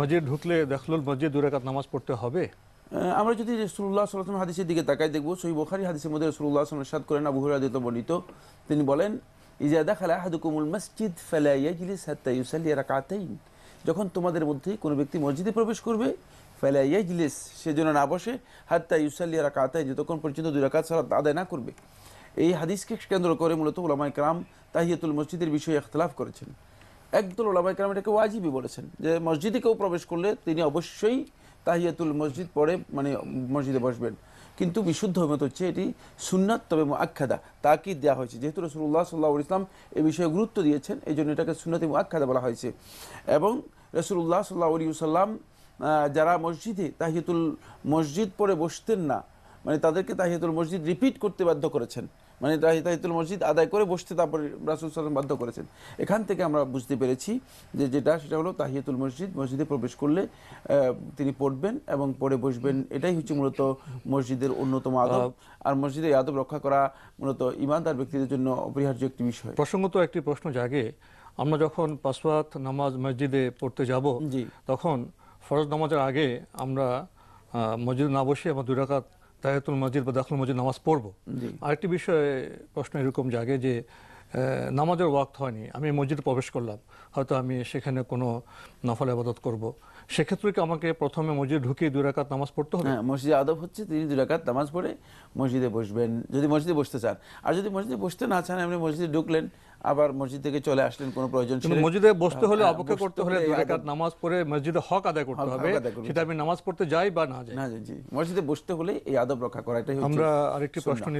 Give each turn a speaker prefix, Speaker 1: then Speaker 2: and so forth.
Speaker 1: মসজিদ ঢুকলে দেখলুল মসজিদ দুই রাকাত নামাজ পড়তে হবে?
Speaker 2: আমরা যদি রসুল্লাহ সাল্লাম হাদিসের দিকে তাকাই, দেখব সই বোখারি হাদিসের মধ্যে রসুল্লাহ সাল্লাম সাদ করেন, আবু হুরাদিত বর্ণিত। তিনি বলেন, ইজা দেখালা আহাদুকুমুল মসজিদ ফালা ইয়াজলিস হাত্তা ইউসাল্লি রাকাতাইন। যখন তোমাদের মধ্যে কোনো ব্যক্তি মসজিদে প্রবেশ করবে, ফালা ইয়াজলিস, সে যেন না বসে, হাত্তা ইউসাল্লি রাকাতাইন, যতক্ষণ পর্যন্ত দুই রাকাত সালাত আদায় না করবে। এই হাদিসকে কেন্দ্র করে মূলত ওলামাই কালাম তাহিয়াতুল মসজিদের বিষয়ে ইখতলাফ করেছেন। একদল ওলামাই কালাম এটাকে ওয়াজিবই বলেছেন যে মসজিদে কেউ প্রবেশ করলে তিনি অবশ্যই তাহিয়াতুল মসজিদ পড়ে মানে মসজিদে বসবেন। কিন্তু বিশুদ্ধ মত হচ্ছে এটি সুন্নাত তবে আখ্যাদা তাকিদ দেওয়া হয়েছে? যেহেতু রসুল্লাহ সাল্লাহ ইসলাম এই বিষয়ে গুরুত্ব দিয়েছেন এই জন্য এটাকে সুন্নাত আখ্যাদা বলা হয়েছে। এবং রসুল্লাহ সাল্লাহ সাল্লাম যারা মসজিদে তাহিয়াতুল মসজিদ পড়ে বসতেন না মানে তাদেরকে তাহিয়াতুল মসজিদ রিপিট করতে বাধ্য করেছেন। মানে তাহি- তাহিয়াতুল মসজিদ আদায় করে বসতে তারপরে রাসুল সাল্লাম বাধ্য করেছেন। এখান থেকে আমরা বুঝতে পেরেছি যে যেটা সেটা হলো তাহিয়াতুল মসজিদ মসজিদে প্রবেশ করলে তিনি পড়বেন এবং পড়ে বসবেন। এটাই হচ্ছে মূলত মসজিদের অন্যতম আদব। আর মসজিদে আদব রক্ষা করা মূলত ইমানদার ব্যক্তিদের জন্য অপরিহার্য একটি বিষয়।
Speaker 1: প্রসঙ্গত একটি প্রশ্ন জাগে। আমরা যখন পাঁচওয়াত নামাজ মসজিদে পড়তে যাব
Speaker 2: জি।
Speaker 1: তখন ফরজ নামাজের আগে আমরা মসজিদে না বসে আমরা দুই রাকাত তাহিয়াতুল মসজিদ বা দাখল মসজিদ নামাজ পড়ব। আরেকটি বিষয়ে প্রশ্ন এরকম জাগে যে নামাজের ওয়াক্ত হয়নি। আমি মসজিদে প্রবেশ করলাম। হয়তো আমি সেখানে কোনো নফল আবাদত করব। সেক্ষেত্রে কি আমাকে প্রথমে মসজিদে ঢুকিয়ে দুই রাকাত নামাজ পড়তে হবে?
Speaker 2: হ্যাঁ মসজিদে আদব হচ্ছে তিনি দুই রাকাত নামাজ পড়ে মসজিদে বসবেন। যদি মসজিদে বসতে চান। আর যদি মসজিদে বসতে না চান আপনি মসজিদে ঢুকলেন আবার মসজিদ থেকে চলে আসলেন কোনো প্রয়োজন ছিল?
Speaker 1: মসজিদে বসতে হলে
Speaker 2: হ্যাঁ,
Speaker 1: অপেক্ষা করতে হলে দুই রাকাত নামাজ পড়ে মসজিদে হক আদায় করতে হবে। সেটা আমি নামাজ পড়তে যাই বা না যাই।
Speaker 2: না জি, মসজিদে বসতে হলে এই আদব রক্ষা করা এটাই হচ্ছে
Speaker 1: আমরা আরেকটি। প্রশ্ন।